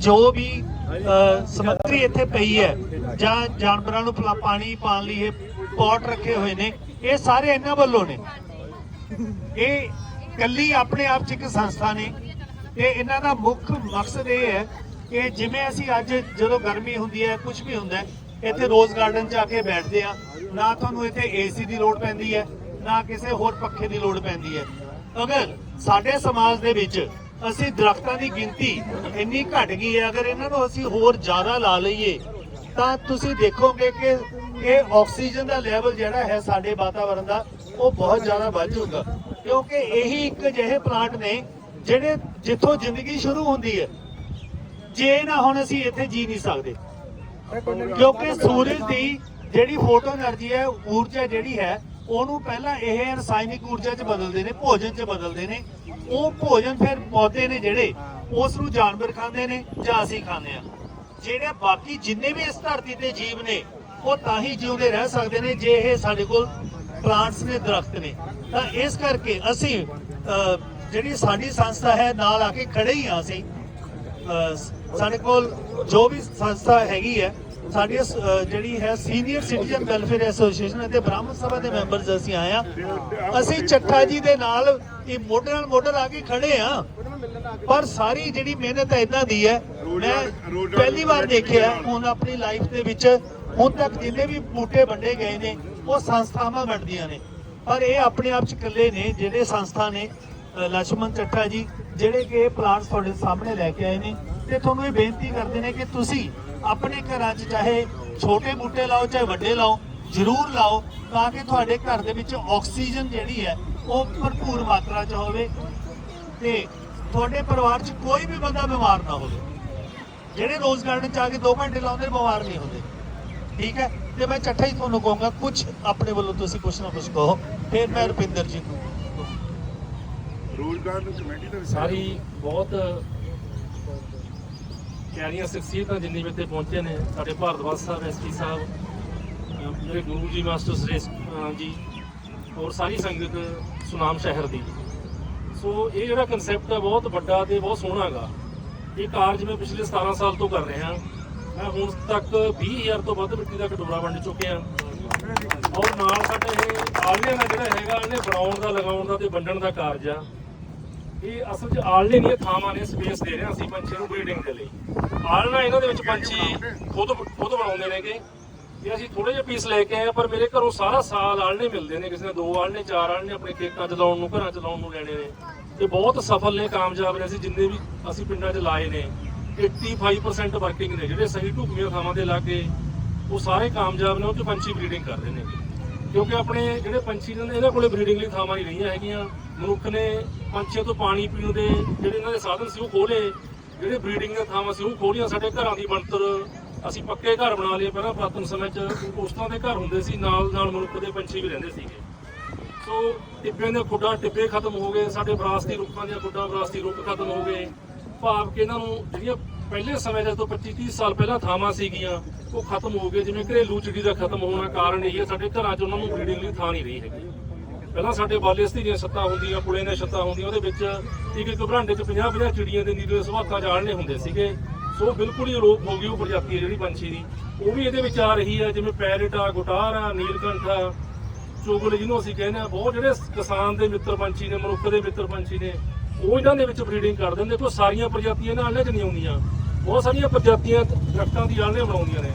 ਜੋ ਵੀ ਸਮੱਗਰੀ ਇੱਥੇ ਪਈ ਹੈ, ਜਾਂ ਜਾਨਵਰਾਂ ਨੂੰ ਪਾਣੀ ਪਾਣ ਲਈ ਇਹ ਪੌਟ ਰੱਖੇ ਹੋਏ ਨੇ, ਇਹ ਸਾਰੇ ਇਹਨਾਂ ਵੱਲੋਂ ਨੇ। ਇਹ ਕੱਲੀ ਆਪਣੇ ਆਪ ਚ ਇੱਕ ਸੰਸਥਾ ਨੇ। ਤੇ ਇਹਨਾਂ ਦਾ ਮੁੱਖ ਮਕਸਦ ਇਹ ਹੈ ਕਿ ਜਿਵੇਂ ਅਸੀਂ ਅੱਜ ਜਦੋਂ ਗਰਮੀ ਹੁੰਦੀ ਹੈ ਕੁਝ ਵੀ ਹੁੰਦਾ ਇੱਥੇ ਰੋਜ਼ ਗਾਰਡਨ 'ਚ ਆ ਕੇ ਬੈਠਦੇ ਆ ਨਾ ਤੁਹਾਨੂੰ ਇੱਥੇ ਏਸੀ ਦੀ ਲੋੜ ਪੈਂਦੀ ਹੈ, ਨਾ ਕਿਸੇ ਹੋਰ ਪੱਖੇ ਦੀ ਲੋੜ ਪੈਂਦੀ ਹੈ। ਅਗਰ ਸਾਡੇ ਸਮਾਜ ਦੇ ਵਿੱਚ ਅਸੀਂ ਦਰਖਤਾਂ ਦੀ ਗਿਣਤੀ ਇੰਨੀ ਘਟ ਗਈ ਹੈ, ਅਗਰ ਇਹਨਾਂ ਨੂੰ ਅਸੀਂ ਹੋਰ ਜ਼ਿਆਦਾ ਲਾ ਲਈਏ, ਤਾਂ ਤੁਸੀਂ ਦੇਖੋਗੇ ਕਿ ਇਹ ਆਕਸੀਜਨ ਦਾ ਲੈਵਲ ਜਿਹੜਾ ਹੈ ਸਾਡੇ ਵਾਤਾਵਰਣ ਦਾ, ਉਹ ਬਹੁਤ ਜ਼ਿਆਦਾ ਵੱਧ ਜਾਊਗਾ। ਕਿਉਂਕਿ ਇਹੀ ਇੱਕ ਜਿਹੇ ਪਲਾਂਟ ਨੇ ਜਿਹੜੇ ਜਿੱਥੋਂ ਜ਼ਿੰਦਗੀ ਸ਼ੁਰੂ ਹੁੰਦੀ ਹੈ। ਜੇ ਨਾ ਹੁਣ ਅਸੀਂ ਇੱਥੇ ਜੀ ਨਹੀਂ ਸਕਦੇ। ਕਿਉਂਕਿ ਸੂਰਜ ਦੀ ਜਿਹੜੀ ਫੋਟੋ એનર્ਜੀ ਹੈ, ਊਰਜਾ ਜਿਹੜੀ ਹੈ, ਉਹਨੂੰ ਪਹਿਲਾਂ ਇਹ ਰਸਾਇਣਿਕ ਊਰਜਾ 'ਚ ਬਦਲਦੇ ਨੇ, ਭੋਜਨ 'ਚ ਬਦਲਦੇ ਨੇ। ਉਹ ਭੋਜਨ ਫਿਰ ਪੌਦੇ ਨੇ ਜਿਹੜੇ ਉਸ ਨੂੰ ਜਾਨਵਰ ਖਾਂਦੇ ਨੇ ਜਾਂ ਅਸੀਂ ਖਾਂਦੇ ਆ ਜਿਹੜੇ ਬਾਕੀ ਜਿੰਨੇ ਵੀ ਇਸ ਧਰਤੀ ਤੇ ਜੀਵ ਨੇ ਉਹ ਤਾਂ ਹੀ ਜਿਉਂਦੇ ਰਹਿ ਸਕਦੇ ਨੇ ਜੇ ਇਹ ਸਾਡੇ ਕੋਲ ਪਲਾਂਟਸ ਨੇ ਦਰਖਤ ਨੇ। ਤਾਂ ਇਸ ਕਰਕੇ ਅਸੀਂ ਜਿਹੜੀ ਸਾਡੀ ਸੰਸਥਾ ਹੈ ਨਾਲ ਆ ਕੇ ਖੜੇ ਹੀ ਆ ਅਸੀਂ। ਸਾਡੇ ਕੋਲ ਜੋ ਵੀ ਸੰਸਥਾ ਹੈਗੀ ਹੈ ਸਾਡੀ ਜਿਹੜੀ ਹੈ ਸੀਨੀਅਰ ਸਿਟੀਜ਼ਨ ਵੈਲਫੇਅਰ ਐਸੋਸੀਏਸ਼ਨ ਅਤੇ ਬ੍ਰਾਹਮਣ ਸਭਾ ਦੇ ਮੈਂਬਰਸ ਅਸੀਂ ਆਏ ਆ ਅਸੀਂ ਚੱਠਾ ਜੀ ਦੇ ਨਾਲ ਇਹ ਮੋਢੇ ਨਾਲ ਮੋਢੇ ਲਾ ਕੇ ਖੜੇ ਆ ਪਰ ਸਾਰੀ ਜਿਹੜੀ ਮਿਹਨਤ ਹੈ ਇਦਾਂ ਦੀ ਹੈ, ਮੈਂ ਪਹਿਲੀ ਵਾਰ ਦੇਖਿਆ ਹੁਣ ਆਪਣੀ ਲਾਈਫ ਦੇ ਵਿੱਚ ਹੁਣ ਤੱਕ ਜਿੰਨੇ ਵੀ ਬੂਟੇ ਵੰਡੇ ਗਏ ਨੇ, ਉਹ ਸੰਸਥਾਵਾਂ ਵੰਡਦੀਆਂ ਨੇ। ਪਰ ਇਹ ਆਪਣੇ ਆਪ ਚ ਇਕੱਲੇ ਨੇ, ਜਿਹੜੇ ਸੰਸਥਾ ਨੇ ਲక్ష్మణ ਚੱਟਾ ਜੀ, ਜਿਹੜੇ ਕਿ ਪਲਾਂਟਸ ਤੁਹਾਡੇ ਸਾਹਮਣੇ ਲੈ ਕੇ ਆਏ ਨੇ। ਤੇ ਤੁਹਾਨੂੰ ਇਹ ਬੇਨਤੀ ਕਰਦੇ ਨੇ ਕਿ ਤੁਸੀਂ ਆਪਣੇ ਘਰਾਂ 'ਚ ਚਾਹੇ ਛੋਟੇ ਬੂਟੇ ਲਾਓ ਚਾਹੇ ਵੱਡੇ ਲਾਓ ਜ਼ਰੂਰ ਲਾਓ ਤਾਂ ਕਿ ਤੁਹਾਡੇ ਘਰ ਦੇ ਵਿੱਚ ਆਕਸੀਜਨ ਜਿਹੜੀ ਹੈ ਉਹ ਭਰਪੂਰ ਮਾਤਰਾ 'ਚ ਹੋਵੇ ਤੇ ਤੁਹਾਡੇ ਪਰਿਵਾਰ 'ਚ ਕੋਈ ਵੀ ਬੰਦਾ ਬਿਮਾਰ ਨਾ ਹੋਵੇ। ਜਿਹੜੇ ਰੋਜ਼ ਗਾਰਡਨ 'ਚ ਆ ਕੇ 2 ਘੰਟੇ ਲਾਉਂਦੇ ਬਿਮਾਰ ਨਹੀਂ ਹੁੰਦੇ। ਠੀਕ ਹੈ? ਤੇ ਮੈਂ ਚੱਠਾ ਹੀ ਤੁਹਾਨੂੰ ਕਹੂੰਗਾ ਕੁਝ ਆਪਣੇ ਵੱਲੋਂ ਤੁਸੀਂ ਕੁਝ ਨਾ ਕੁਝ ਕਹੋ ਫਿਰ ਮੈਂ ਰੁਪਿੰਦਰ ਜੀ ਨੂੰ ਰੋਜ਼ਗਾਰ ਨੂੰ ਕਮੇਟੀ ਦਾ ਸਾਰੀ ਬਹੁਤ ਪਿਆਰੀਆਂ ਸ਼ਖਸੀਅਤਾਂ ਜਿੰਨੀ ਵੀ ਇੱਥੇ ਪਹੁੰਚੇ ਨੇ, ਸਾਡੇ ਭਾਰਤਵਾਸ ਸਾਹਿਬ ਐਸਪੀ ਸਾਹਿਬ ਮੇਰੇ ਗੁਰੂ ਜੀ, ਮਾਸਟਰ ਸੁਰੇਸ਼ ਜੀ ਔਰ ਸਾਰੀ ਸੰਗਤ ਸੁਨਾਮ ਸ਼ਹਿਰ ਦੀ। ਸੋ ਇਹ ਜਿਹੜਾ ਕਨਸੈਪਟ ਹੈ ਬਹੁਤ ਵੱਡਾ ਤੇ ਬਹੁਤ ਸੋਹਣਾ ਹੈਗਾ ਇਹ ਕਾਰਜ ਮੈਂ ਪਿਛਲੇ 17 ਸਾਲ ਤੋਂ ਕਰ ਰਿਹਾ। ਮੈਂ ਹੁਣ ਤੱਕ 20000 ਤੋਂ ਵੱਧ ਮਿੱਟੀ ਦਾ ਕਟੋਰਾ ਵੰਡ ਚੁੱਕਿਆ। ਔਰ ਨਾਲ ਸਾਡੇ ਇਹ ਆਲਿਆਂ ਦਾ ਜਿਹੜਾ ਹੈਗਾ, ਇਹਨੇ ਬਣਾਉਣ ਦਾ, ਲਗਾਉਣ ਦਾ ਤੇ ਵੰਡਣ ਦਾ ਕਾਰਜ ਆ। ਇਹ ਅਸਲ 'ਚ ਆਲਣੇ ਨਹੀਂ ਥਾਵਾਂ ਨੇ ਸਪੇਸ ਦੇ ਰਹੇ ਹਾਂ ਅਸੀਂ ਪੰਛੀ ਨੂੰ ਬਰੀਡਿੰਗ ਦੇ ਲਈ। ਆਲਣਾ ਇਹਨਾਂ ਦੇ ਵਿੱਚ ਪੰਛੀ ਖੁਦ ਖੁਦ ਬਣਾਉਂਦੇ ਨੇਗੇ। ਤੇ ਅਸੀਂ ਥੋੜੇ ਜਿਹੇ ਪੀਸ ਲੈ ਕੇ ਆਏ ਹਾਂ, ਪਰ ਮੇਰੇ ਘਰੋਂ ਸਾਰਾ ਸਾਲ ਆਲਣੇ ਮਿਲਦੇ ਨੇ। ਕਿਸੇ ਨੇ ਦੋ ਆਲਣੇ ਚਾਰ ਆਲਣੇ ਆਪਣੇ ਖੇਤਾਂ 'ਚ ਲਾਉਣ ਨੂੰ ਘਰਾਂ 'ਚ ਲਾਉਣ ਨੂੰ ਲੈਣੇ ਨੇ। ਤੇ ਬਹੁਤ ਸਫਲ ਨੇ ਕਾਮਯਾਬ ਨੇ। ਅਸੀਂ ਜਿੰਨੇ ਵੀ ਅਸੀਂ ਪਿੰਡਾਂ 'ਚ ਲਾਏ ਨੇ 85% ਵਰਕਿੰਗ ਨੇ। ਜਿਹੜੇ ਸਹੀ ਢੁਕਵੀਆਂ ਥਾਵਾਂ ਦੇ ਲਾਗੇ ਉਹ ਸਾਰੇ ਕਾਮਯਾਬ ਨੇ ਉਹ 'ਚ ਪੰਛੀ ਬਰੀਡਿੰਗ ਕਰਦੇ ਨੇ। ਕਿਉਂਕਿ ਆਪਣੇ ਜਿਹੜੇ ਪੰਛੀ ਨੇ ਇਹਨਾਂ ਕੋਲੇ ਬਰੀਡਿੰਗ ਲਈ ਥਾਵਾਂ ਨਹੀਂ ਰਹੀਆਂ ਹੈਗੀਆਂ। ਮਨੁੱਖ ਨੇ ਪੰਛੀਆਂ ਤੋਂ ਪਾਣੀ ਪੀਣ ਦੇ ਜਿਹੜੇ ਇਹਨਾਂ ਦੇ ਸਾਧਨ ਸੀ ਉਹ ਖੋਲੇ ਜਿਹੜੇ ਬਰੀਡਿੰਗ ਦੀਆਂ ਥਾਵਾਂ ਸੀ ਉਹ ਖੋਲੀਆਂ ਸਾਡੇ ਘਰਾਂ ਦੀ ਬਣਤਰ ਅਸੀਂ ਪੱਕੇ ਘਰ ਬਣਾ ਲਏ। ਪਹਿਲਾਂ ਪੁਰਾਤਨ ਸਮੇਂ 'ਚ ਉਸ ਦੇ ਘਰ ਹੁੰਦੇ ਸੀ, ਨਾਲ ਨਾਲ ਮਨੁੱਖ ਦੇ ਪੰਛੀ ਵੀ ਰਹਿੰਦੇ ਸੀਗੇ। ਸੋ ਟਿੱਬਿਆਂ ਦੇ ਖੁੱਡਾ ਟਿੱਬੇ ਖਤਮ ਹੋ ਗਏ, ਸਾਡੇ ਵਿਰਾਸਤੀ ਰੁੱਖਾਂ ਦੀਆਂ ਖੁੱਡਾ ਵਿਰਾਸਤੀ ਰੁੱਖ ਖਤਮ ਹੋ ਗਏ। ਭਾਵ ਕਿ ਇਹਨਾਂ ਨੂੰ ਜਿਹੜੀਆਂ ਪਹਿਲੇ ਸਮੇਂ ਦੇ ਤੋਂ 25 30 ਸਾਲ ਪਹਿਲਾਂ ਥਾਵਾਂ ਸੀਗੀਆਂ, ਉਹ ਖਤਮ ਹੋ ਗਏ, ਜਿਵੇਂ ਘਰੇਲੂ ਚਿੜੀ ਦਾ ਖਤਮ ਹੋਣਾ ਕਾਰਨ ਇਹ ਹੈ, ਸਾਡੇ ਘਰਾਂ 'ਚ ਉਹਨਾਂ ਨੂੰ ਬਰੀਡਿੰਗ ਲਈ ਥਾਂ ਨਹੀਂ ਰਹੀ ਹੈਗੀ। ਪਹਿਲਾਂ ਸਾਡੇ ਬਾਲੇਸਤੀ ਦੀਆਂ ਛੱਤਾਂ ਹੁੰਦੀਆਂ, ਪੁਲੇ ਦੀਆਂ ਛੱਤਾਂ ਹੁੰਦੀਆਂ, ਉਹਦੇ ਵਿੱਚ ਇੱਕ ਇੱਕ ਬਰਾਂਡੇ 'ਚ 50 50 ਚਿੜੀਆਂ ਦੇ ਨੀਲੇ ਸੁਹਾਤਾਂ ਜਾਲਣੇ ਹੁੰਦੇ ਸੀਗੇ। ਸੋ ਬਿਲਕੁਲ ਹੀ ਅਲੋਪ ਹੋ ਗਈ ਉਹ ਪ੍ਰਜਾਤੀ ਹੈ ਜਿਹੜੀ ਪੰਛੀ ਦੀ। ਉਹ ਵੀ ਇਹਦੇ ਵਿੱਚ ਆ ਰਹੀ ਹੈ, ਜਿਵੇਂ ਪੈਰਟ ਆ ਗੁਟਾਰ ਆ, ਨੀਲਕੰਠ ਆ, ਚੋਗਲੇ ਜਿਹਨੂੰ ਅਸੀਂ ਕਹਿੰਦੇ ਆ ਬਹੁਤ ਜਿਹੜੇ ਕਿਸਾਨ ਦੇ ਮਿੱਤਰ ਪੰਛੀ ਨੇ, ਮਨੁੱਖ ਦੇ ਮਿੱਤਰ ਪੰਛੀ ਨੇ, ਉਹ ਇਹਨਾਂ ਦੇ ਵਿੱਚ ਬਰੀਡਿੰਗ ਕਰ ਦਿੰਦੇ ਦੇਖੋ ਸਾਰੀਆਂ ਪ੍ਰਜਾਤੀਆਂ ਨਾਲ ਚ ਨਹੀਂ ਆਉਂਦੀਆਂ। ਬਹੁਤ ਸਾਰੀਆਂ ਪ੍ਰਜਾਤੀਆਂ ਦਰਖਤਾਂ ਦੀ ਆਲਣੇ ਬਣਾਉਂਦੀਆਂ ਨੇ।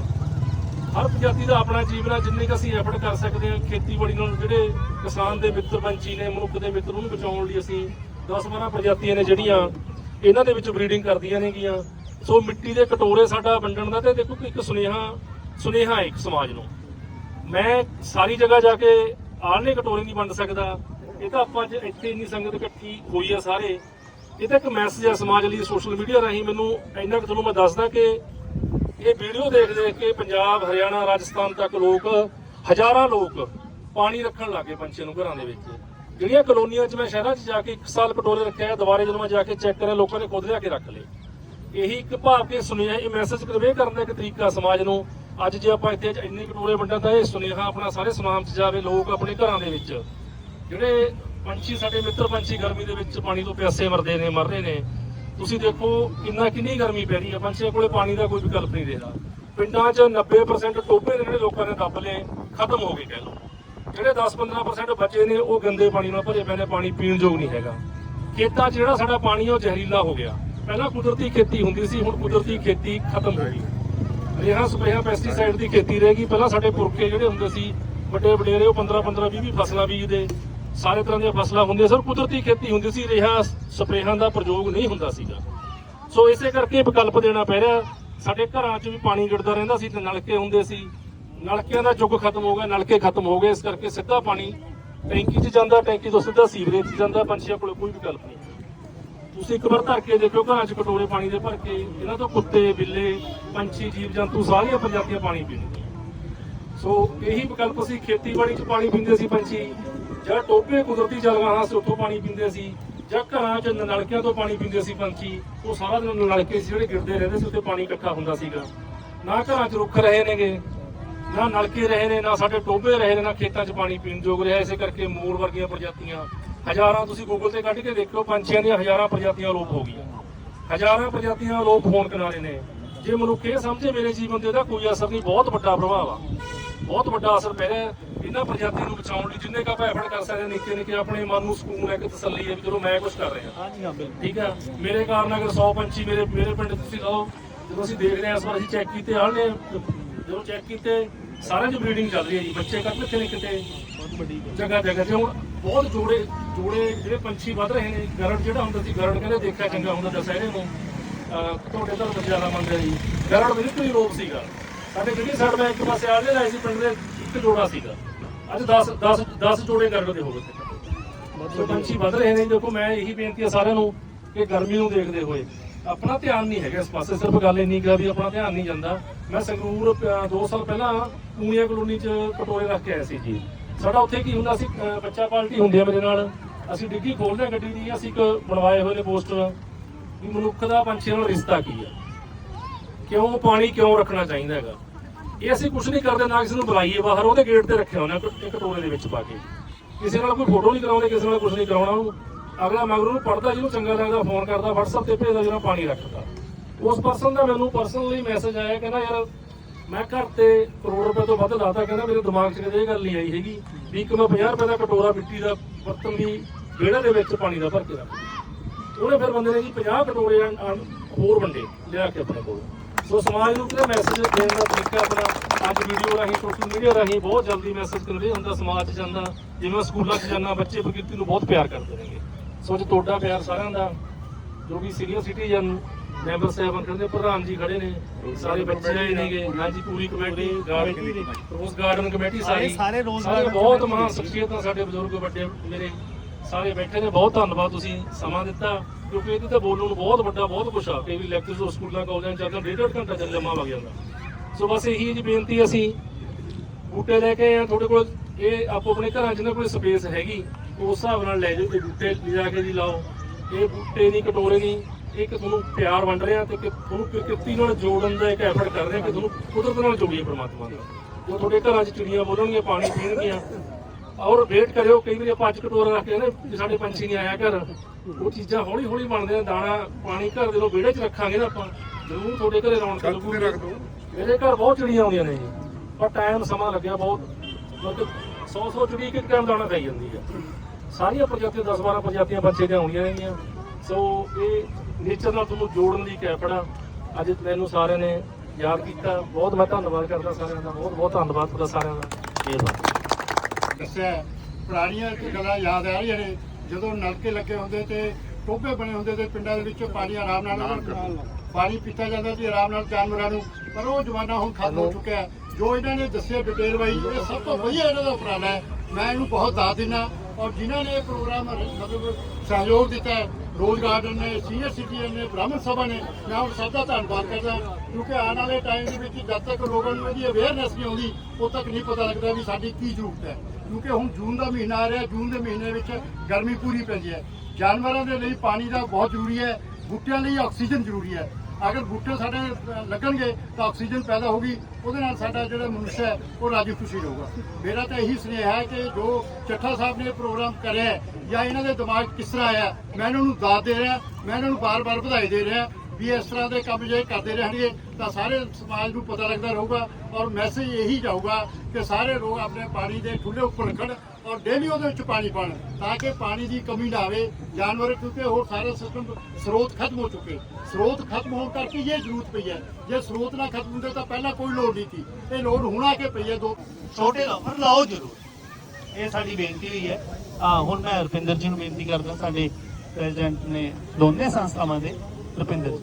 ਹਰ ਪ੍ਰਜਾਤੀ ਦਾ ਆਪਣਾ ਜੀਵਨ ਹੈ, ਜਿੰਨੇ ਕੁ ਅਸੀਂ ਐਫਰਟ ਕਰ ਸਕਦੇ ਹਾਂ ਖੇਤੀਬਾੜੀ ਨਾਲ, ਜਿਹੜੇ ਕਿਸਾਨ ਦੇ ਮਿੱਤਰ ਪੰਛੀ ਨੇ, ਮਨੁੱਖ ਦੇ ਮਿੱਤਰ, ਉਹਨੂੰ ਬਚਾਉਣ ਲਈ ਅਸੀਂ 10-12 ਪ੍ਰਜਾਤੀਆਂ ਨੇ ਜਿਹੜੀਆਂ ਇਹਨਾਂ ਦੇ ਵਿੱਚ ਬਰੀਡਿੰਗ ਕਰਦੀਆਂ ਨੇਗੀਆਂ। ਸੋ ਮਿੱਟੀ ਦੇ ਕਟੋਰੇ ਸਾਡਾ ਵੰਡਣ ਦਾ ਤੇ ਦੇਖੋ ਕਿ ਇੱਕ ਸੁਨੇਹਾ ਸੁਨੇਹਾ ਹੈ ਇੱਕ ਸਮਾਜ ਨੂੰ। ਮੈਂ ਸਾਰੀ ਜਗ੍ਹਾ ਜਾ ਕੇ ਆਲਣੇ ਕਟੋਰੇ ਨਹੀਂ ਵੰਡ ਸਕਦਾ। ਇਹ ਤਾਂ ਆਪਾਂ ਅੱਜ ਇੱਥੇ ਇੰਨੀ ਸੰਗਤ ਇਕੱਠੀ ਹੋਈ ਆ ਸਾਰੇ। ਇਹ ਤਾਂ ਇੱਕ ਮੈਸੇਜ ਆ ਸਮਾਜ ਲਈ ਸੋਸ਼ਲ ਮੀਡੀਆ ਰਾਹੀਂ। ਮੈਨੂੰ ਇੰਨਾ ਕੁ ਤੁਹਾਨੂੰ ਮੈਂ ਦੱਸਦਾ ਕਿ ਇਹ ਵੀਡੀਓ ਦੇਖ ਦੇਖ ਕੇ ਪੰਜਾਬ, ਹਰਿਆਣਾ, ਰਾਜਸਥਾਨ ਤੱਕ ਲੋਕ, ਹਜ਼ਾਰਾਂ ਲੋਕ ਪਾਣੀ ਰੱਖਣ ਲੱਗੇ ਪੰਛੀਆਂ ਨੂੰ ਘਰਾਂ ਦੇ ਵਿੱਚ। ਜਿਹੜੀਆਂ ਕਲੋਨੀਆਂ 'ਚ ਮੈਂ ਸ਼ਹਿਰਾਂ 'ਚ ਜਾ ਕੇ ਇੱਕ ਸਾਲ ਕਟੋਰੇ ਰੱਖਿਆ, ਦੁਬਾਰੇ ਜਦੋਂ ਮੈਂ ਜਾ ਕੇ ਚੈੱਕ ਕਰਿਆ, ਲੋਕਾਂ ਨੇ ਖੁਦ ਲਿਆ ਕੇ ਰੱਖ ਲਏ। ਇਹੀ ਇੱਕ ਭਾਵ ਕੇ ਸੁਨੇਹਾ, ਇਹ ਮੈਸੇਜ ਕਨਵੇ ਕਰਨ ਦਾ ਇੱਕ ਤਰੀਕਾ ਸਮਾਜ ਨੂੰ। ਅੱਜ ਜੇ ਆਪਾਂ ਇੱਥੇ ਇੰਨੇ ਕਟੋਰੇ ਵੰਡਾਂ ਤਾਂ ਇਹ ਸੁਨੇਹਾ ਆਪਣਾ ਸਾਰੇ ਸਮਾਜ 'ਚ ਜਾਵੇ, ਲੋਕ ਆਪਣੇ ਘਰਾਂ ਦੇ ਵਿੱਚ। ਜਿਹੜੇ ਪੰਛੀ, ਸਾਡੇ ਮਿੱਤਰ ਪੰਛੀ ਗਰਮੀ ਦੇ ਵਿੱਚ ਪਾਣੀ ਤੋਂ ਪਿਆਸੇ ਮਰਦੇ ਨੇ, ਮਰ ਰਹੇ ਨੇ ਤੁਸੀਂ ਦੇਖੋ ਕਿੰਨਾ ਕਿੰਨੀ ਗਰਮੀ ਪੈ ਰਹੀ ਹੈ ਪੰਛੀਆਂ ਕੋਲੇ ਪਾਣੀ ਦਾ ਕੋਈ ਵਿਕਲਪ ਨਹੀਂ ਰਿਹਾ। ਪਿੰਡਾਂ 'ਚ 90% ਟੋਭੇ ਨੇ ਜਿਹੜੇ ਲੋਕਾਂ ਨੇ ਦੱਬ ਲਏ, ਖਤਮ ਹੋ ਗਏ ਕਹਿ ਲਓ। ਜਿਹੜੇ 10-15% ਬਚੇ ਨੇ, ਉਹ ਗੰਦੇ ਪਾਣੀ ਨਾਲ ਭਰੇ ਪਏ ਨੇ, ਪਾਣੀ ਪੀਣ ਯੋਗ ਨਹੀਂ ਹੈਗਾ। ਖੇਤਾਂ 'ਚ ਜਿਹੜਾ ਸਾਡਾ ਪਾਣੀ ਹੈ ਉਹ ਜ਼ਹਿਰੀਲਾ ਹੋ ਗਿਆ। ਪਹਿਲਾਂ ਕੁਦਰਤੀ ਖੇਤੀ ਹੁੰਦੀ ਸੀ, ਹੁਣ ਕੁਦਰਤੀ ਖੇਤੀ ਖਤਮ ਹੋ ਗਈ। ਰੇਹਾਂ ਸਪਰੇਹਾਂ ਪੈਸਟੀਸਾਈਡ ਦੀ ਖੇਤੀ ਰਹਿ ਗਈ। ਪਹਿਲਾਂ ਸਾਡੇ ਪੁਰਖੇ ਜਿਹੜੇ ਹੁੰਦੇ ਸੀ, ਵੱਡੇ ਵਡੇਰੇ, ਉਹ 15 15 20 20 ਫਸਲਾਂ ਬੀਜਦੇ। ਸਾਰੇ ਤਰ੍ਹਾਂ ਦੀਆਂ ਫਸਲਾਂ ਹੁੰਦੀਆਂ ਸਰ ਕੁਦਰਤੀ ਖੇਤੀ ਹੁੰਦੀ ਸੀ, ਰਿਹਾ ਸਪਰੇਹਾਂ ਦਾ ਪ੍ਰਯੋਗ ਨਹੀਂ ਹੁੰਦਾ ਸੀਗਾ। ਸੋ ਇਸੇ ਕਰਕੇ ਵਿਕਲਪ ਦੇਣਾ ਪੈ ਰਿਹਾ। ਸਾਡੇ ਘਰਾਂ 'ਚ ਵੀ ਪਾਣੀ ਗਿਰਦਾ ਰਹਿੰਦਾ ਸੀ ਤੇ ਨਲਕੇ ਹੁੰਦੇ ਸੀ। ਨਲਕਿਆਂ ਦਾ ਯੁੱਗ ਖਤਮ ਹੋ ਗਿਆ, ਨਲਕੇ ਖਤਮ ਹੋ ਗਏ। ਇਸ ਕਰਕੇ ਸਿੱਧਾ ਪਾਣੀ ਟੈਂਕੀ 'ਚ ਜਾਂਦਾ, ਟੈਂਕੀ ਤੋਂ ਸਿੱਧਾ ਸੀਵਰੇਜ 'ਚ ਜਾਂਦਾ। ਪੰਛੀਆਂ ਕੋਲ ਕੋਈ ਵਿਕਲਪ ਨਹੀਂ। ਤੁਸੀਂ ਇੱਕ ਵਾਰ ਧਰ ਕੇ ਦੇਖੋ ਘਰਾਂ 'ਚ ਕਟੋਰੇ ਪਾਣੀ ਦੇ ਭਰ ਕੇ, ਇਹਨਾਂ ਤੋਂ ਕੁੱਤੇ, ਬਿੱਲੇ, ਪੰਛੀ ਜੀਵ ਜੰਤੂ ਸਾਰੀਆਂ ਪ੍ਰਜਾਤੀਆਂ ਪਾਣੀ ਪੀਣਗੇ ਸੋ ਇਹੀ ਵਿਕਲਪ ਸੀ, ਖੇਤੀਬਾੜੀ 'ਚ ਪਾਣੀ ਪੀਂਦੇ ਸੀ ਪੰਛੀ। ਜਾਂ ਟੋਭੇ ਕੁਦਰਤੀ ਜਲਗਾਹਾਂ ਸੀ, ਉੱਥੋਂ ਪਾਣੀ ਪੀਂਦੇ ਸੀ, ਜਾਂ ਘਰਾਂ 'ਚ ਨਲਕਿਆਂ ਤੋਂ ਪਾਣੀ ਪੀਂਦੇ ਸੀ ਪੰਛੀ, ਉਹ ਸਾਰਾ ਦਿਨ ਨਲਕੇ ਸੀ, ਜਿਹੜੇ ਗਿਰਦੇ ਰਹਿੰਦੇ ਸੀ, ਉੱਥੇ ਪਾਣੀ ਇਕੱਠਾ ਹੁੰਦਾ ਸੀਗਾ। ਨਾ ਘਰਾਂ 'ਚ ਰੁੱਖ ਰਹੇ ਨੇਗੇ, ਨਾ ਨਲਕੇ ਰਹੇ ਨੇ, ਨਾ ਸਾਡੇ ਟੋਭੇ ਰਹੇ ਨੇ, ਨਾ ਖੇਤਾਂ 'ਚ ਪਾਣੀ ਪੀਣ ਯੋਗ ਰਿਹਾ, ਇਸੇ ਕਰਕੇ ਮੋਰ ਵਰਗੀਆਂ ਪ੍ਰਜਾਤੀਆਂ। ਹਜ਼ਾਰਾਂ ਤੁਸੀਂ ਗੂਗਲ ਤੇ ਕੱਢ ਕੇ ਦੇਖੋ ਪੰਛੀਆਂ ਦੀਆਂ ਹਜ਼ਾਰਾਂ ਪ੍ਰਜਾਤੀਆਂ ਅਲੋਪ ਹੋ ਗਈਆਂ। ਹਜ਼ਾਰਾਂ ਪ੍ਰਜਾਤੀਆਂ ਅਲੋਪ ਹੋਣ ਕਿਨਾਰੇ ਨੇ। ਜੇ ਮਨੁੱਖ ਇਹ ਸਮਝੇ, ਮੇਰੇ ਜੀਵਨ ਤੇ ਇਹਦਾ ਕੋਈ ਅਸਰ ਨਹੀਂ, ਬਹੁਤ ਵੱਡਾ ਪ੍ਰਭਾਵ ਆ। ਬਹੁਤ ਵੱਡਾ ਅਸਰ ਪੈ ਰਿਹਾ ਇਹਨਾਂ ਪ੍ਰਜਾਤੀਆਂ ਨੂੰ ਬਚਾਉਣ ਲਈ ਜਿੰਨੇ ਕਾ ਐਫਰਟ ਕਰ ਸਕਦੇ ਹਾਂ ਨਿੱਕੇ ਨਿੱਕੇ ਆਪਣੇ ਮਨ ਨੂੰ ਸਕੂਨ ਹੈ ਕਿ ਤਸੱਲੀ ਹੈ ਵੀ ਚਲੋ ਮੈਂ ਕੁਝ ਕਰ ਰਿਹਾ। ਹਾਂਜੀ ਹਾਂ ਬਿਲਕੁਲ। ਠੀਕ ਆ? ਮੇਰੇ ਕਾਰਨ ਅਗਰ 100 ਪੰਛੀ ਮੇਰੇ ਮੇਰੇ ਪਿੰਡ ਤੁਸੀਂ ਲਾਓ। ਜਦੋਂ ਅਸੀਂ ਦੇਖ ਰਹੇ ਹਾਂ ਇਸ ਵਾਰ ਅਸੀਂ ਚੈੱਕ ਕੀਤੇ ਆਲੇ ਜਦੋਂ ਚੈੱਕ ਕੀਤੇ ਸਾਰਿਆਂ 'ਚ ਬਰੀਡਿੰਗ ਚੱਲ ਰਹੀ ਹੈ ਜੀ ਬੱਚੇ ਕੱਢ ਕਿਤੇ ਕਿਤੇ? ਬਹੁਤ ਵੱਡੀ ਗੱਲ ਜਗ੍ਹਾ ਜਗ੍ਹਾ ਤੇ ਹੁਣ ਬਹੁਤ ਜੋੜੇ ਜੋੜੇ ਜਿਹੜੇ ਪੰਛੀ ਵੱਧ ਰਹੇ ਨੇ ਗਰੜ ਜਿਹੜਾ ਹੁੰਦਾ ਸੀ ਗਰੜ ਕਹਿੰਦੇ ਦੇਖਿਆ ਚੰਗਾ ਹੁੰਦਾ ਦਸਹਿਰੇ ਨੂੰ ਅਹ ਤੁਹਾਡੇ ਤੋਂ ਜ਼ਿਆਦਾ ਮੰਨਦੇ ਆ ਜੀ। ਗਰੜ ਬਿਲਕੁਲ ਹੀ ਰੋਪ ਸੀਗਾ। ਸਾਡੇ ਜਿਹੜੀ ਸਾਈਡ ਮੈਂ ਇੱਕ ਪਾਸੇ ਆਲੇ ਲਾਏ ਸੀ ਪਿੰਡ ਦੇ ਇੱਕ ਜੋੜਾ ਸੀਗਾ। ਅੱਜ 10 10 10 ਜੋੜੇ ਗਰੜ ਦੇ ਹੋ ਗਏ ਬਹੁਤ ਸੋ ਵੱਡੀ ਪੰਛੀ ਵੱਧ ਰਹੇ ਨੇ। ਦੇਖੋ ਮੈਂ ਇਹੀ ਬੇਨਤੀ ਹੈ ਸਾਰਿਆਂ ਨੂੰ ਕਿ ਗਰਮੀ ਨੂੰ ਦੇਖਦੇ ਹੋਏ। ਆਪਣਾ ਧਿਆਨ ਨਹੀਂ ਹੈਗਾ ਇਸ ਪਾਸੇ ਸਿਰਫ ਗੱਲ ਇੰਨੀ ਕਿ ਵੀ ਆਪਣਾ ਧਿਆਨ ਨਹੀਂ ਜਾਂਦਾ। ਮੈਂ ਸੰਗਰੂਰ 2 ਸਾਲ ਪਹਿਲਾਂ ਪੂਨੀਆ ਕਲੋਨੀ ਚ ਕਟੋਰੇ ਰੱਖ ਕੇ ਆਇਆ ਸੀ ਜੀ। ਸਾਡਾ ਉੱਥੇ ਕੀ ਹੁੰਦਾ ਸੀ ਬੱਚਾ ਪਾਰਟੀ ਹੁੰਦੀ ਆ ਮੇਰੇ ਨਾਲ। ਅਸੀਂ ਡਿੱਗੀ ਖੋਲਦੇ ਗੱਡੀ ਦੀ ਅਸੀਂ ਇੱਕ ਬਣਵਾਏ ਹੋਏ ਨੇ ਪੋਸਟਰ। ਵੀ ਮਨੁੱਖ ਦਾ ਪੰਛੀ ਨਾਲ ਰਿਸ਼ਤਾ ਕੀ ਹੈ ਕਿਉਂ ਪਾਣੀ ਕਿਉਂ ਰੱਖਣਾ ਚਾਹੀਦਾ ਹੈਗਾ? ਇਹ ਅਸੀਂ ਕੁਝ ਨਹੀਂ ਕਰਦੇ, ਨਾ ਕਿਸੇ ਨੂੰ ਬੁਲਾਈਏ ਬਾਹਰ, ਉਹਦੇ ਗੇਟ ਤੇ ਰੱਖਿਆ ਹੋਣਾ ਇੱਕ ਕਟੋਰੇ ਦੇ ਵਿੱਚ ਪਾ ਕੇ। ਕਿਸੇ ਨਾਲ ਕੋਈ ਫੋਟੋ ਨਹੀਂ ਕਰਾਉਂਦੇ, ਕਿਸੇ ਨਾਲ ਕੁਝ ਨਹੀਂ ਕਰਾਉਣਾ ਉਹਨੂੰ। ਅਗਲਾ ਮਗਰੋਂ ਨੂੰ ਪੜਦਾ ਜਿਹਨੂੰ ਚੰਗਾ ਲੱਗਦਾ ਫੋਨ ਕਰਦਾ, WhatsApp ਤੇ ਭੇਜਦਾ ਜਿਹੜਾ ਪਾਣੀ ਰੱਖਦਾ ਉਸ ਪਰਸਨ ਦਾ ਮੈਨੂੰ ਪਰਸਨਲੀ ਮੈਸੇਜ ਆਇਆ, ਕਹਿੰਦਾ, ਯਾਰ, ਮੈਂ ਘਰ ਤੇ ਕਰੋੜ ਰੁਪਏ ਤੋਂ ਵੱਧ ਲਾਤਾ। ਕਹਿੰਦਾ, ਮੇਰੇ ਦਿਮਾਗ 'ਚ ਕਦੇ ਇਹ ਗੱਲ ਨਹੀਂ ਆਈ ਹੈਗੀ ਵੀ ਇੱਕ ਮੈਂ 50 ਰੁਪਏ ਦਾ ਕਟੋਰਾ ਮਿੱਟੀ ਦਾ ਬਰਤਨ ਵੀ ਵਿਹੜੇ ਦੇ ਵਿੱਚ ਪਾਣੀ ਦਾ ਭਰ ਕੇ ਰੱਖ ਉਹਨੇ ਫਿਰ ਬੰਦੇ ਨੇ ਜੀ 50 ਕਟੋਰੇ ਹੋਰ ਵੰਡੇ, ਲਿਆ ਕੇ ਆਪਣੇ ਕੋਲ। ਸੋ ਸਮਾਜ ਨੂੰ ਕਿਹੜਾ ਮੈਸੇਜ ਦੇਣ ਦਾ ਤਰੀਕਾ ਆਪਣਾ? ਅੱਜ ਵੀਡੀਓ ਰਾਹੀਂ ਸੋਸ਼ਲ ਮੀਡੀਆ ਰਾਹੀਂ ਬਹੁਤ ਜਲਦੀ ਮੈਸੇਜ ਕਨਵੇ ਹੁੰਦਾ ਸਮਾਜ 'ਚ ਜਾਂਦਾ। ਜਿਵੇਂ ਸਕੂਲਾਂ 'ਚ ਜਾਂਦਾ ਬੱਚੇ ਪ੍ਰਕਿਰਤੀ ਨੂੰ ਬਹੁਤ ਪਿਆਰ ਕਰਦੇ ਨੇਗੇ। ਸੋ ਅੱਜ ਤੁਹਾਡਾ ਪਿਆਰ ਸਾਰਿਆਂ ਦਾ ਜੋ ਵੀ ਸੀਨੀਅਰ ਸਿਟੀਜ਼ਨ ਮੈਂਬਰ ਸਾਹਿਬਾਨ ਕਹਿੰਦੇ ਪ੍ਰਧਾਨ ਜੀ ਖੜੇ ਨੇ। ਸਾਰੇ ਬੱਚੇ ਆਏ ਨੇਗੇ। ਹਾਂਜੀ ਪੂਰੀ committee garden rose garden committee ਸਾਰੀ। ਸਾਰੇ ਬਹੁਤ ਮਹਾਨ ਸ਼ਖਸੀਅਤਾਂ ਸਾਡੇ ਬਜ਼ੁਰਗ ਵੱਡੇ ਮੇਰੇ। ਸਾਰੇ ਬੈਠੇ ਨੇ ਬਹੁਤ ਧੰਨਵਾਦ ਤੁਸੀਂ ਸਮਾਂ ਦਿੱਤਾ। ਕਿਉਂਕਿ ਇਹਦੇ ਤਾਂ ਬੋਲਣ ਨੂੰ ਬਹੁਤ ਵੱਡਾ, ਬਹੁਤ ਕੁਛ ਆ। ਕਈ ਵੀ ਲੈਕਚਰਸ ਉਹ ਸਕੂਲਾਂ, ਕਾਲਜਾਂ ਚ ਚੱਲਦੇ ਡੇਢ ਡੇਢ ਘੰਟਾ ਚੱਲ ਜਮਾ ਵਗ ਜਾਂਦਾ। ਸੋ ਬਸ ਇਹੀ ਜੀ ਬੇਨਤੀ ਅਸੀਂ, ਬੂਟੇ ਲੈ ਕੇ ਆ, ਤੁਹਾਡੇ ਕੋਲ ਇਹ ਆਪੋ ਆਪਣੇ ਘਰਾਂ 'ਚ ਨਾ ਕੋਈ ਸਪੇਸ ਹੈਗੀ, ਉਸ ਹਿਸਾਬ ਨਾਲ ਲੈ ਜਾਓ ਤੇ ਬੂਟੇ ਲਿਜਾ ਕੇ ਜੀ ਲਾਓ। ਇਹ ਬੂਟੇ ਦੀ ਕਟੋਰੇ ਨਹੀਂ, ਇੱਕ ਤੁਹਾਨੂੰ ਪਿਆਰ ਵੰਡ ਰਿਹਾ ਤੇ ਕਿ ਤੁਹਾਨੂੰ ਕਿਰਤੀ ਨਾਲ ਜੋੜਨ ਦਾ ਇੱਕ ਐਫਰਟ ਕਰ ਰਿਹਾ ਕਿ ਤੁਹਾਨੂੰ ਕੁਦਰਤ ਨਾਲ ਜੋੜੀਏ ਪਰਮਾਤਮਾ ਨਾਲ ਉਹ ਤੁਹਾਡੇ ਘਰਾਂ 'ਚ ਚਿੜੀਆਂ ਬੋਲਣਗੀਆਂ, ਪਾਣੀ ਪੀਣਗੀਆਂ ਔਰ ਵੇਟ ਕਰਿਓ ਕਈ ਵਾਰੀ ਆਪਾਂ ਅੱਜ ਕਟੋਰਾ ਰੱਖ ਕੇ ਨਾ ਵੀ ਸਾਡੇ ਪੰਛੀ ਨਹੀਂ ਆਇਆ ਘਰ ਉਹ ਚੀਜ਼ਾਂ ਹੌਲੀ ਹੌਲੀ ਬਣਦੇ ਨੇ ਦਾਣਾ ਪਾਣੀ ਘਰ ਦੇ ਲੋ ਵਿਹੜੇ 'ਚ ਰੱਖਾਂਗੇ ਨਾ ਆਪਾਂ ਜ਼ਰੂਰ ਤੁਹਾਡੇ ਘਰੇ ਰੌਣਕ ਲੱਗੂਗੀ। ਮੇਰੇ ਘਰ ਬਹੁਤ ਚਿੜੀਆਂ ਆਉਂਦੀਆਂ ਨੇ ਜੀ ਪਰ ਟਾਈਮ ਸਮਾਂ ਲੱਗਿਆ ਬਹੁਤ। ਮਤਲਬ 100 100 ਚਿੜੀ ਇੱਕ ਟਾਈਮ ਦਾਣਾ ਖਾਈ ਜਾਂਦੀ ਹੈ ਸਾਰੀਆਂ ਪ੍ਰਜਾਤੀਆਂ 10 12 ਪ੍ਰਜਾਤੀਆਂ ਬੱਚੇ ਤੇ ਆਉਂਦੀਆਂ ਨੇਗੀਆਂ। ਸੋ ਇਹ ਨੇਚਰ ਨਾਲ ਤੁਹਾਨੂੰ ਜੋੜਨ ਦੀ ਕੈਪੜਾ ਅੱਜ ਮੈਨੂੰ ਸਾਰਿਆਂ ਨੇ ਯਾਦ ਕੀਤਾ। ਬਹੁਤ ਮੈਂ ਧੰਨਵਾਦ ਕਰਦਾ ਸਾਰਿਆਂ ਦਾ ਬਹੁਤ ਬਹੁਤ ਧੰਨਵਾਦ ਤੁਹਾਡਾ ਸਾਰਿਆਂ ਦਾ। ਮਿਹਰਬਾਨੀ ਦੱਸਿਆ। ਪੁਰਾਣੀਆਂ ਗੱਲਾਂ ਯਾਦ ਆ ਰਹੀਆਂ ਨੇ। ਜਦੋਂ ਨਲਕੇ ਲੱਗੇ ਹੁੰਦੇ ਤੇ ਟੋਭੇ ਬਣੇ ਹੁੰਦੇ ਤੇ ਪਿੰਡਾਂ ਦੇ ਵਿੱਚੋਂ ਪਾਣੀ ਆਰਾਮ ਨਾਲ ਪਾਣੀ ਪੀਤਾ ਜਾਂਦਾ ਸੀ ਆਰਾਮ ਨਾਲ ਜਾਨਵਰਾਂ ਨੂੰ। ਪਰ ਉਹ ਜ਼ਮਾਨਾ ਹੁਣ ਖਤਮ ਹੋ ਚੁੱਕਿਆ ਜੋ ਇਹਨਾਂ ਨੇ ਦੱਸਿਆ ਡਿਟੇਲ ਵਾਈ ਇਹ ਸਭ ਤੋਂ ਵਧੀਆ ਇਹਨਾਂ ਦਾ ਉਪਰਾਲਾ ਹੈ। ਮੈਂ ਇਹਨੂੰ ਬਹੁਤ ਦਾਤ ਦਿੰਦਾ। ਔਰ ਜਿਨ੍ਹਾਂ ਨੇ ਇਹ ਪ੍ਰੋਗਰਾਮ ਮਤਲਬ ਸਹਿਯੋਗ ਦਿੱਤਾ ਰੋਜ਼ ਗਾਰਡਨ ਨੇ ਸੀਨੀਅਰ ਸਿਟੀਜ਼ਨ ਨੇ ਬ੍ਰਾਹਮਣ ਸਭਾ ਨੇ ਮੈਂ ਹੁਣ ਸਭ ਦਾ ਧੰਨਵਾਦ ਕਰਦਾ ਕਿਉਂਕਿ ਆਉਣ ਵਾਲੇ ਟਾਈਮ ਦੇ ਵਿੱਚ ਜਦ ਤੱਕ ਲੋਕਾਂ ਨੂੰ ਇਹਦੀ ਅਵੇਅਰਨੈਸ ਨਹੀਂ ਆਉਂਦੀ ਉਦੋਂ ਤੱਕ ਨਹੀਂ ਪਤਾ ਲੱਗਦਾ ਵੀ ਸਾਡੀ ਕੀ ਜ਼ਰੂਰਤ ਹੈ। ਕਿਉਂਕਿ ਹੁਣ ਜੂਨ ਦਾ ਮਹੀਨਾ ਆ ਰਿਹਾ, ਜੂਨ ਦੇ ਮਹੀਨੇ ਵਿੱਚ ਗਰਮੀ ਪੂਰੀ ਪੈਂਦੀ ਹੈ। ਜਾਨਵਰਾਂ ਦੇ ਲਈ ਪਾਣੀ ਦਾ ਬਹੁਤ ਜ਼ਰੂਰੀ ਹੈ, ਬੂਟਿਆਂ ਲਈ ਆਕਸੀਜਨ ਜ਼ਰੂਰੀ ਹੈ। ਅਗਰ ਬੂਟੇ ਸਾਡੇ ਲੱਗਣਗੇ ਤਾਂ ਆਕਸੀਜਨ ਪੈਦਾ ਹੋਗੀ ਉਹਦੇ ਨਾਲ ਸਾਡਾ ਜਿਹੜਾ ਮਨੁੱਖ ਹੈ, ਉਹ ਰਾਜੀ ਖੁਸ਼ੀ ਰਹੂਗਾ। ਮੇਰਾ ਤਾਂ ਇਹੀ ਸੁਨੇਹਾ ਹੈ ਕਿ ਜੋ ਚੱਠਾ ਸਾਹਿਬ ਨੇ ਇਹ ਪ੍ਰੋਗਰਾਮ ਕਰਿਆ ਜਾਂ ਇਹਨਾਂ ਦੇ ਦਿਮਾਗ ਕਿਸ ਤਰ੍ਹਾਂ ਆਇਆ, ਮੈਂ ਇਹਨਾਂ ਨੂੰ ਦਾਤ ਦੇ ਰਿਹਾ, ਮੈਂ ਇਹਨਾਂ ਨੂੰ ਬਾਰ-ਬਾਰ ਵਧਾਈ ਦੇ ਰਿਹਾ। ਵੀ ਇਸ ਤਰ੍ਹਾਂ ਦੇ ਕੰਮ ਜੇ ਕਰਦੇ ਰਹਿਣਗੇ ਤਾਂ ਸਾਰੇ ਸਮਾਜ ਨੂੰ ਪਤਾ ਲੱਗਦਾ ਰਹੂਗਾ ਔਰ ਮੈਸੇਜ ਇਹੀ ਜਾਊਗਾ ਕਿ ਸਾਰੇ ਲੋਕ ਆਪਣੇ ਪਾਣੀ ਦੇ ਚੁੱਲ੍ਹੇ ਉੱਪਰ ਰੱਖਣ ਔਰ ਡੇਲੀ ਉਹਦੇ ਵਿੱਚ ਪਾਣੀ ਪਾਣ ਤਾਂ ਕਿ ਪਾਣੀ ਦੀ ਕਮੀ ਨਾ ਆਵੇ, ਜਾਨਵਰ ਕਿਉਂਕਿ ਹੋਰ ਸਾਰੇ ਸਿਸਟਮ ਸਰੋਤ ਖਤਮ ਹੋ ਚੁੱਕੇ ਸਰੋਤ ਖਤਮ ਹੋਣ ਕਰਕੇ ਇਹ ਜ਼ਰੂਰਤ ਪਈ ਹੈ। ਜੇ ਸਰੋਤ ਨਾ ਖਤਮ ਹੁੰਦੇ ਤਾਂ ਪਹਿਲਾਂ ਕੋਈ ਲੋੜ ਨਹੀਂ ਸੀ। ਇਹ ਲੋੜ ਹੁਣ ਆ ਕੇ ਪਈ ਹੈ ਦੋ ਛੋਟੇ ਲਾਓ ਪਰ ਲਾਓ ਜ਼ਰੂਰ। ਇਹ ਸਾਡੀ ਬੇਨਤੀ ਹੋਈ ਹੈ। ਆ, ਹੁਣ ਮੈਂ ਰੁਪਿੰਦਰ ਜੀ ਨੂੰ ਬੇਨਤੀ ਕਰਦਾ, ਸਾਡੇ ਪ੍ਰੈਜ਼ੀਡੈਂਟ ਨੇ ਦੋਨੇ ਸੰਸਥਾਵਾਂ ਦੇ ਰੁਪਿੰਦਰ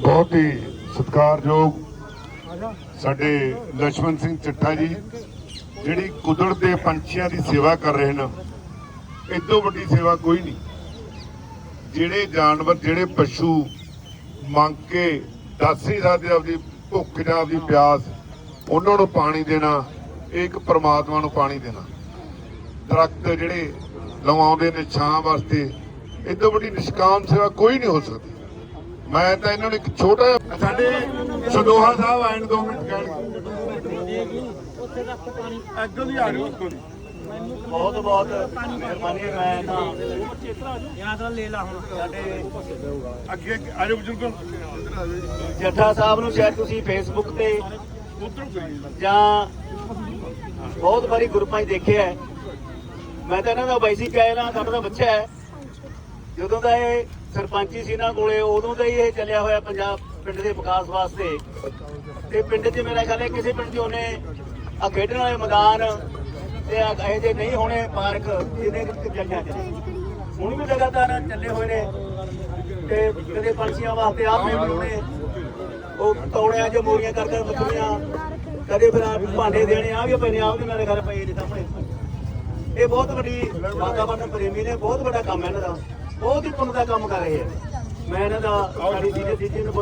ਬਹੁਤ ਹੀ ਸਤਿਕਾਰਯੋਗ ਸਾਡੇ ਲక్ష్మణ ਸਿੰਘ ਚਿੱਟਾ ਜੀ, ਜਿਹੜੀ ਕੁਦਰਤ ਦੇ ਪੰਛੀਆਂ ਦੀ ਸੇਵਾ ਕਰ ਰਹੇ ਨੇ। ਇਦੋਂ ਵੱਡੀ ਸੇਵਾ ਕੋਈ ਨਹੀਂ। ਜਿਹੜੇ ਜਾਨਵਰ, ਜਿਹੜੇ ਪਸ਼ੂ ਮੰਗ ਕੇ ਦਾਸੀ ਨਹੀਂ ਸਕਦੇ ਆਪਦੀ ਭੁੱਖ ਜਾਂ ਆਪਦੀ ਪਿਆਸ, ਉਹਨਾਂ ਨੂੰ ਪਾਣੀ ਦੇਣਾ ਇੱਕ ਪਰਮਾਤਮਾ ਨੂੰ ਪਾਣੀ ਦੇਣਾ। ਦਰਖਤ ਜਿਹੜੇ ਲਵਾਉਂਦੇ ਨੇ ਛਾਂ ਵਾਸਤੇ ਇਦੋਂ ਵੱਡੀ ਨਿਸ਼ਕਾਮ ਸੇਵਾ ਕੋਈ ਨਹੀਂ ਹੋ ਸਕਦੀ। ਮੈਂ ਤਾਂ ਇਹਨਾਂ ਨੂੰ ਇੱਕ ਛੋਟਾ ਸਾਡੇ ਸਦੋਹਾ ਸਾਹਿਬ ਆਏ ਨੇ 2 ਮਿੰਟ ਕਹਿਣਗੇ ਬਹੁਤ ਬਹੁਤ ਮਿਹਰਬਾਨੀ ਮੈਂ ਤਾਂ ਅੱਗੇ ਆਜੋ ਬਜ਼ੁਰਗੋ। ਜੱਠਾ ਸਾਹਿਬ ਨੂੰ ਸ਼ਾਇਦ ਤੁਸੀਂ ਫੇਸਬੁੱਕ ਤੇ ਜਾਂ ਬਹੁਤ ਵਾਰੀ ਗਰੁੱਪਾਂ 'ਚ ਦੇਖਿਆ ਮੈਂ ਤਾਂ ਇਹਨਾਂ ਦਾ ਬਾਈਸੀ ਕਹਿਣਾ ਸਾਡਾ ਦਾ ਬੱਚਾ ਹੈ। ਜਦੋਂ ਦਾ ਇਹ ਸਰਪੰਚੀ ਸੀ ਇਹਨਾਂ ਕੋਲੇ, ਉਦੋਂ ਦਾ ਹੀ ਇਹ ਚੱਲਿਆ ਹੋਇਆ ਪੰਜਾਬ ਪਿੰਡ ਦੇ ਵਿਕਾਸ ਵਾਸਤੇ। ਤੇ ਪਿੰਡ 'ਚ ਮੇਰਾ ਖਿਆਲ ਹੈ ਕਿਸੇ ਪਿੰਡ 'ਚ ਉਹਨੇ ਆ ਖੇਡਣ ਵਾਲੇ ਮੈਦਾਨ ਤੇ ਆ ਇਹ ਜੇ ਨਹੀਂ ਹੋਣੇ, ਪਾਰਕ ਜਿਹਨੇ ਜਗ੍ਹਾ 'ਚ ਹੁਣ ਵੀ ਲਗਾਤਾਰ ਚੱਲੇ ਹੋਏ ਨੇ ਤੇ ਕਦੇ ਪੰਛੀਆਂ ਵਾਸਤੇ ਆਪ ਵੀ ਬਣਾਉਣੇ ਉਹ ਤੌੜਿਆਂ 'ਚ ਮੋਰੀਆਂ ਕਰ ਕਰ ਬੱਕਰੀਆਂ, ਕਦੇ ਫਿਰ ਭਾਂਡੇ ਦੇਣੇ ਆ ਵੀ ਪਏ ਨੇ ਆਪ ਵੀ ਮੇਰੇ ਘਰ ਪਏ ਨੇ ਸਾਹਮਣੇ। ਇਹ ਬਹੁਤ ਵੱਡੀ ਵਾਤਾਵਰਨ ਪ੍ਰੇਮੀ ਨੇ, ਬਹੁਤ ਵੱਡਾ ਕੰਮ ਹੈ ਇਹਨਾਂ ਦਾ। ਬਹੁਤ ਹੀ ਪੁੰਨ ਦਾ ਕੰਮ ਕਰ ਰਹੇ ਆ। ਮੈਂ ਇਹਨਾਂ ਦਾ ਸਾਡੀ ਸੀਨੀਅਰ ਸਿਟੀਜ਼ਨ